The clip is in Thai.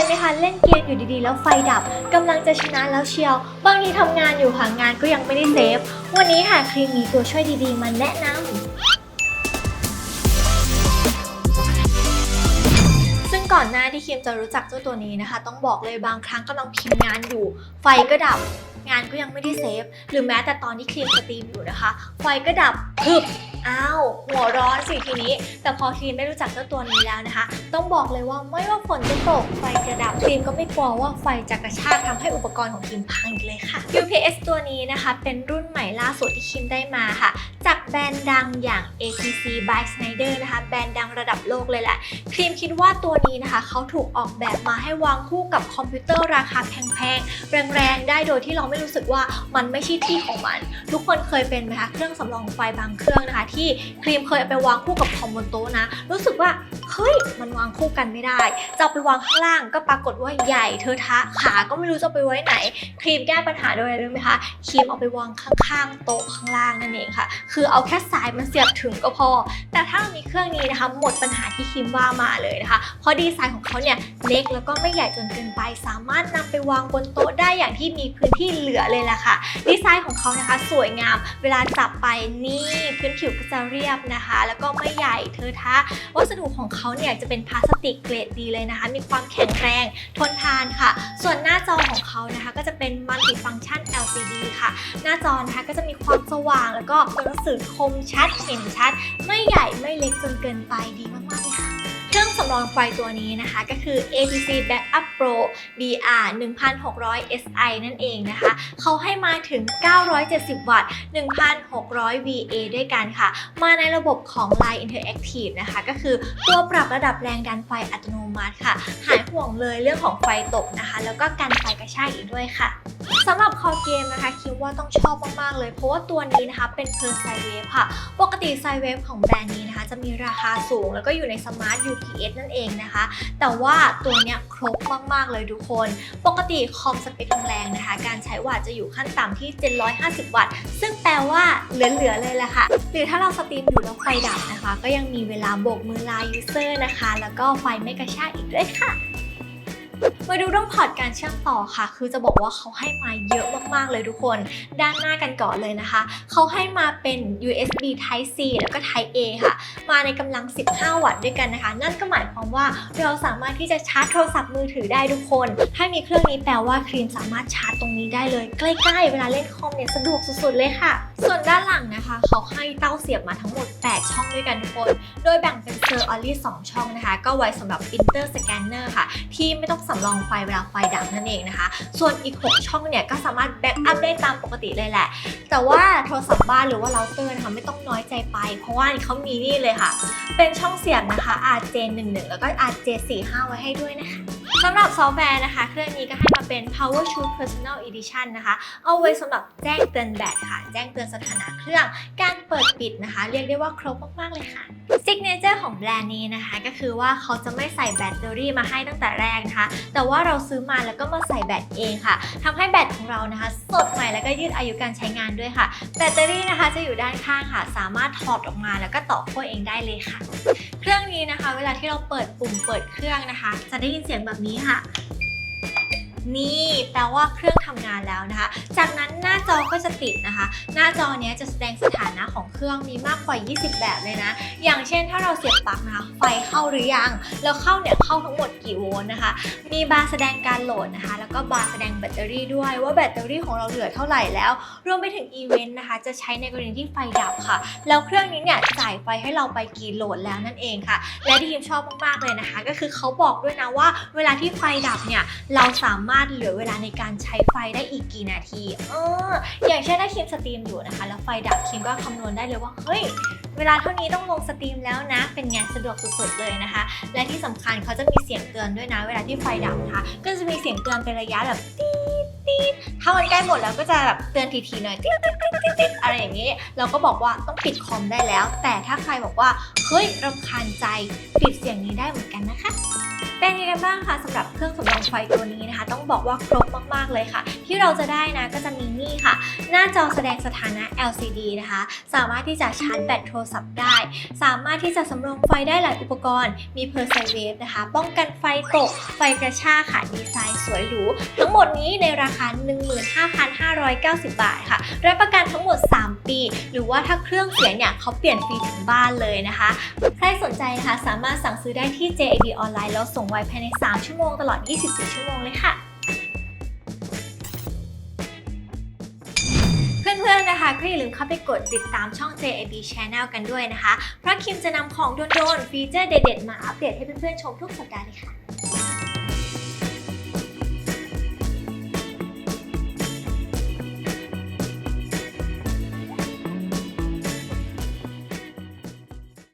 ยไหมคะเล่นเกมอยู่ดีๆ แล้วไฟดับกำลังจะชนะแล้วเชียว บางทีทำงานอยู่ค่ะงานก็ยังไม่ได้เซฟ วันนี้ค่ะครีมมีตัวช่วยดีๆ มาแนะนำซึ่งก่อนหน้าที่ครีมจะรู้จักเจ้าตัวนี้นะคะ ต้องบอกเลยบางครั้งกำลังพิมพ์งานอยู่ ไฟก็ดับ งานก็ยังไม่ได้เซฟ หรือแม้แต่ตอนที่ครีมสตรีมอยู่นะคะ ไฟก็ดับพึบ อ้าวหัวร้อนสิทีนี้ แต่พอครีมได้รู้จักเจ้าตัวนี้แล้วนะคะ ต้องบอกเลยว่าไม่ว่าฝนจะตกไฟจะดับครีมก็ไม่กลัวว่าไฟจะกระชากทำให้อุปกรณ์ของครีมพังอีกเลยค่ะ UPS ตัวนี้นะคะเป็นรุ่นใหม่ล่าสุดที่ครีมได้มาค่ะ จากแบรนด์ดังอย่าง ATC by Snyder นะคะแบรนด์ดังระดับโลกเลยแหละครีมคิดว่าตัวนี้นะคะเขาถูกออกแบบมาให้วางคู่กับคอมพิวเตอร์ราคาแพงๆแรงๆได้โดยที่เราไม่รู้สึกว่ามันไม่ใช่ที่ของมัน ทุกคนเคยเป็นไหมคะเครื่องสำรองไฟบางเครื่องนะคะที่ครีมเคยเอาไปวางคู่กับคอมบนโต๊ะนะ รู้สึกว่า เฮ้ยมันวางคู่กันไม่ได้จะเอาไปวางข้างล่างก็ปรากฏว่าใหญ่เทอทะขาก็ไม่รู้จะไปไว้ไหน ครีมแก้ปัญหาโดยอะไรรู้ไหมคะครีมเอาไปวางข้างๆโต๊ะข้างล่างนั่นเองค่ะ คือเอาแค่สายมันเสียบถึงก็พอ แต่ถ้ามีเครื่องนี้นะคะหมดปัญหาที่ครีมว่ามาเลยนะคะเพราะดีไซน์ของเขาเนี่ยเล็กแล้วก็ไม่ใหญ่จนเกินไป สามารถนำไปวางบนโต๊ะได้อย่างที่มีพื้นที่เหลือเลยล่ะค่ะ ดีไซน์ของเขานะคะ สวยงาม เวลาจับไปนี่พื้นผิวก็จะเรียบนะคะ แล้วก็ไม่ใหญ่เทอทะวัสดุของเขาเนี่ยจะเป็นพลาสติกเกรดดีเลยนะคะ มีความแข็งแรงทนทานค่ะ ส่วนหน้าจอของเขานะคะก็จะเป็นมัลติฟังก์ชัน LCD ค่ะ หน้าจอนะคะก็จะมีความสว่างแล้วก็ตัวหนังสือคมชัดเห็นชัด ไม่ใหญ่ไม่เล็กจนเกินไปดีมากๆเลยค่ะ สำรองไฟตัวนี้นะคะก็คือ ATC Backup Pro BR 1600 SI นั่นเองนะคะ เขาให้มาถึง 970 วัตต์ 1,600 VA ด้วยกันค่ะ มาในระบบของ Line Interactive นะคะ ก็คือตัวปรับระดับแรงดันไฟอัตโนมัติค่ะ หายห่วงเลยเรื่องของไฟตกนะคะ แล้วก็กันไฟกระชากอีกด้วยค่ะ สำหรับคอเกมนะคะคิดว่าต้องชอบมาก ๆ เลย เพราะว่าตัวนี้นะคะเป็น Per Side Wave ค่ะ ปกติไซเวฟของแบรนด์นี้นะคะ จะมีราคาสูงแล้วก็อยู่ใน Smart UPS นั่นเองนะคะ แต่ว่าตัวเนี้ยครบมาก ๆ เลยทุกคน ปกติคอมสเปคแรงๆนะคะ การใช้วัตต์จะอยู่ขั้นต่ำที่ 750 วัตต์ ซึ่งแปลว่าเหลือ ๆ เลยแหละค่ะ หรือถ้าเราสตรีมอยู่แล้วไฟดับนะคะ ก็ยังมีเวลาโบกมือลายูเซอร์นะคะ แล้วก็ไฟไม่กระชากอีกด้วยค่ะ มาดูเรื่องพอร์ตการเชื่อมต่อค่ะ คือจะบอกว่าเขาให้มาเยอะมากๆเลยทุกคน ด้านหน้ากันก่อนเลยนะคะ เขาให้มาเป็น USB Type C แล้วก็ Type A ค่ะ มาในกำลัง 15 วัตต์ด้วยกันนะคะ นั่นก็หมายความว่าเราสามารถที่จะชาร์จโทรศัพท์มือถือได้ทุกคน ถ้ามีเครื่องนี้แปลว่าครีมสามารถชาร์จตรงนี้ได้เลย ใกล้ๆ เวลาเล่นคอมเนี่ยสะดวกสุดๆเลยค่ะ ส่วนด้านหลังนะคะ เขาให้เต้าเสียบมาทั้งหมด 8 ช่องด้วยกันทุกคน โดยแบ่งเป็นเซอร์ออลลี่2ช่องนะคะ ก็ไว้สำหรับ Inter Scanner ค่ะ ที่ไม่ต้องสำรองไฟเวลาไฟดับนั่นเองนะคะ ส่วนอีก 6 ช่องเนี่ยก็สามารถแบ็กอัพได้ตามปกติเลยแหละ แต่ว่าโทรศัพท์บ้านหรือว่าเราเตอร์นะคะไม่ต้องน้อยใจไป เพราะว่าเขามีนี่เลยค่ะ เป็นช่องเสียบนะคะ RJ11 แล้วก็ RJ45 ไว้ให้ด้วยนะคะ สำหรับซอฟต์แวร์นะคะ เครื่องนี้ก็ให้มาเป็น Power Shoot Personal Edition นะคะ เอาไว้สำหรับแจ้งเตือนแบตค่ะ แจ้งเตือนสถานะเครื่อง การเปิดปิดนะคะ เรียกได้ว่าครบมาก ๆ เลยค่ะซิกเนเจอร์ของแบรนด์นี้นะคะ ก็คือว่าเขาจะไม่ใส่แบตเตอรี่มาให้ตั้งแต่แรกนะคะ แต่ว่าเราซื้อมาแล้วก็มาใส่แบตเองค่ะทำให้แบตของเรานะคะ สดใหม่แล้วก็ยืดอายุการใช้งานด้วยค่ะ แบตเตอรี่นะคะจะอยู่ด้านข้างค่ะ สามารถถอดออกมาแล้วก็ต่อขั้วเองได้เลยค่ะ เครื่องนี้นะคะ เวลาที่เราเปิดปุ่มเปิดเครื่องนะคะ จะได้ยินเสียงแบบนี้ค่ะ นี่แปลว่าเครื่องทำงานแล้วนะคะ จากนั้นหน้าจอก็จะติดนะคะ หน้าจอเนี้ยจะแสดงสถานะของเครื่องมีมากกว่า 20 แบบเลยนะ อย่างเช่นถ้าเราเสียบปลั๊กนะคะไฟเข้าหรือยัง แล้วเข้าเนี่ยเข้าทั้งหมดกี่โวลต์นะคะ มีบาร์แสดงการโหลดนะคะ แล้วก็บาร์แสดงแบตเตอรี่ด้วยว่าแบตเตอรี่ของเราเหลือเท่าไหร่แล้ว รวมไปถึงอีเวนต์นะคะ จะใช้ในกรณีที่ไฟดับค่ะ แล้วเครื่องนี้เนี่ยจ่ายไฟให้เราไปกี่โหลดแล้วนั่นเองค่ะ และที่ยิมชอบมากๆเลยนะคะ ก็คือเขาบอกด้วยนะว่า เวลาที่ไฟดับเนี่ยเราสามารถเหลือเวลาในการใช้ไฟได้อีกกี่นาที เออ อย่างเช่นถ้าคิมสตรีมอยู่นะคะ แล้วไฟดับคิมก็คำนวณได้เลยว่า เฮ้ย เวลาเท่านี้ต้องลงสตรีมแล้วนะ เป็นไงสะดวกสุดๆเลยนะคะ และที่สำคัญเขาจะมีเสียงเตือนด้วยนะ เวลาที่ไฟดับนะคะ ก็จะมีเสียงเตือนเป็นระยะแบบตีดตีดถ้ามันใกล้หมดแล้วก็จะแบบเตือนทีๆหน่อยตีดตีดตีดตีดตีดอะไรอย่างนี้ เราก็บอกว่าต้องปิดคอมได้แล้ว แต่ถ้าใครบอกว่า เฮ้ยรำคาญใจ ปิดเสียงนี้ได้เหมือนกันนะคะ เป็นยังไงกันบ้างคะสำหรับเครื่องสำรองไฟตัวนี้นะคะ ต้องบอกว่าครบมากๆเลยค่ะ ที่เราจะได้นะก็จะมีนี่ค่ะ หน้าจอแสดงสถานะ LCD นะคะ สามารถที่จะชาร์จแบตโทรศัพท์ได้ สามารถที่จะสำรองไฟได้หลายอุปกรณ์ มี p e r s e v a v e นะคะ ป้องกันไฟตก ไฟกระชากค่ะดีไซน์สวยหรูทั้งหมดนี้ในราคา 15,590 บาทค่ะรับประกันทั้งหมด 3 ปี หรือว่าถ้าเครื่องเสียเนี่ยเขาเปลี่ยนฟรีถึงบ้านเลยนะคะ ใครสนใจนะคะสามารถสั่งซื้อได้ที่ JAB ออนไลน์แล้วส่งไวภายใน 3 ชั่วโมงตลอด 24 ชั่วโมงเลยค่ะ เพื่อนๆนะคะก็อย่าลืมเข้าไปกดติดตามช่อง JAB Channel กันด้วยนะคะ เพราะคิมจะนำของโดนๆฟีเจอร์เด็ดๆ มาอัปเดตให้เพื่อนๆชมทุกสัปดาห์เลยค่ะ